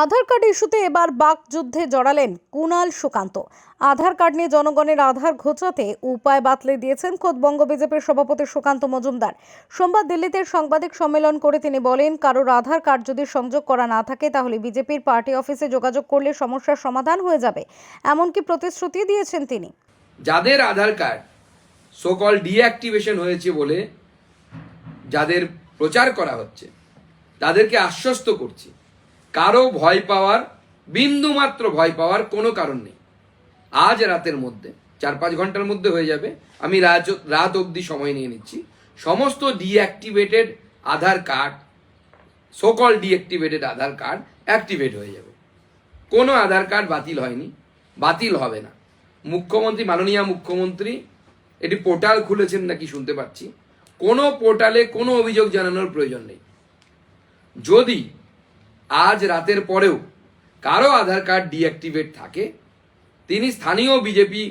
আধার card ইস্যুতে এবার বাক যুদ্ধে জড়ালেন কুণাল সুকান্ত। আধার কার্ড নিয়ে জনগণের আধার ঘোচাতে উপায় বাতলে দিয়েছেন খোদ বঙ্গ বিজেপির সভাপতি সুকান্ত মজুমদার। সোমবার দিল্লিতে সাংবাদিক সম্মেলন করে তিনি বলেন, কারোর আধার কার্ড যদি সংযোগ করা না থাকে, তাহলে বিজেপির পার্টি অফিসে যোগাযোগ করলে সমস্যার সমাধান হয়ে যাবে, এমনকি প্রতিশ্রুতি দিয়েছেন তিনি। যাদের আধার কার্ড সোকল ডিঅ্যাক্টিভেশন হয়েছে বলে যাদের প্রচার করা হচ্ছে, তাদেরকে আশ্বস্ত করছি। কারও ভয় পাওয়ার, বিন্দুমাত্র ভয় পাওয়ার কোনো কারণ নেই। আজ রাতের মধ্যে চার পাঁচ ঘণ্টার মধ্যে হয়ে যাবে, আমি রাত রাত অবধি সময় নিয়ে নিচ্ছি। সমস্ত deactivated Aadhaar card সোকল deactivated Aadhaar card activate হয়ে যাবে। কোনো আধার কার্ড বাতিল হয়নি, বাতিল হবে না। মুখ্যমন্ত্রী, মাননীয় মুখ্যমন্ত্রী, এটি পোর্টাল খুলেছেন নাকি শুনতে পাচ্ছি। কোনো পোর্টালে কোনো অভিযোগ জানানোর প্রয়োজন নেই। যদি আজ রাতের পরেও কারও আধার কার্ড ডিঅ্যাক্টিভেট থাকে, তিনি স্থানীয় বিজেপি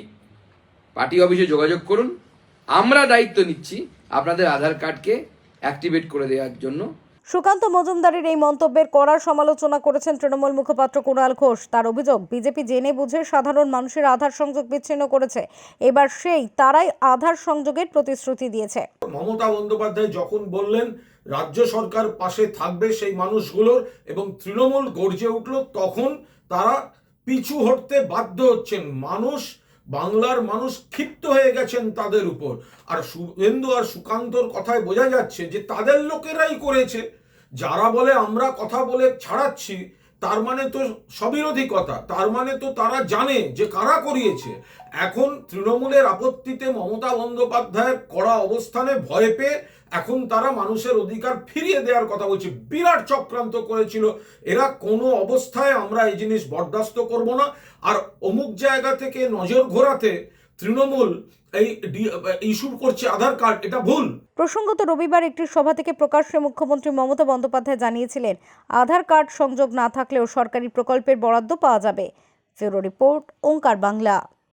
পার্টি অফিসে যোগাযোগ করুন। আমরা দায়িত্ব নিচ্ছি আপনাদের আধার কার্ডকে অ্যাক্টিভেট করে দেওয়ার জন্য। সুকান্ত মজুমদারের এই মন্তব্যের কড়া সমালোচনা করেছেন তৃণমূল মুখপাত্র কুণাল ঘোষ। তার অভিযোগ, বিজেপি জেনে বুঝে সাধারণ মানুষের আধার সংযোগ বিচ্ছিন্ন করেছে। এবার সেই, তারাই আধার সংযোগের প্রতিশ্রুতি দিয়েছে। মমতা বন্দ্যোপাধ্যায় যখন বললেন, রাজ্য সরকার পাশে থাকবে সেই মানুষগুলোর এবং তৃণমূল গর্জে উঠল, তখন তারা পিছু হটতে বাধ্য হচ্ছেন। মানুষ বাংলার মানুষ ক্ষিপ্ত হয়ে গেছেন তাদের উপর। আর শুভেন্দু আর সুকান্তর কথায় বোঝা যাচ্ছে যে তাদের লোকেরাই করেছে। যারা বলে আমরা কথা বলে ছাড়াচ্ছি, তার মানে তো সবিরোধী কথা। তার মানে তো তারা জানে যে কারা করিয়েছে। এখন তৃণমূলের আপত্তিতে মমতা বন্দ্যোপাধ্যায়ের কড়া অবস্থানে ভয় পেয়ে এখন তারা মানুষের অধিকার ফিরিয়ে দেওয়ার কথা বলছে। বিরাট চক্রান্ত করেছিল। এরা কোনো অবস্থায় আমরা এই জিনিস বরদাস্ত করব না। আর অমুক জায়গা থেকে নজর ঘোরাতে তৃণমূল এই ইস্যু করছে আধার কার্ড, এটা ভুল। প্রসঙ্গত রবিবার একটি সভা থেকে প্রকাশ্যে মুখ্যমন্ত্রী মমতা বন্দ্যোপাধ্যায় জানিয়েছিলেন, আধার কার্ড সংযোগ না থাকলেও সরকারি প্রকল্পের বরাদ্দ পাওয়া যাবে। ফেরো রিপোর্ট, ওঙ্কার বাংলা।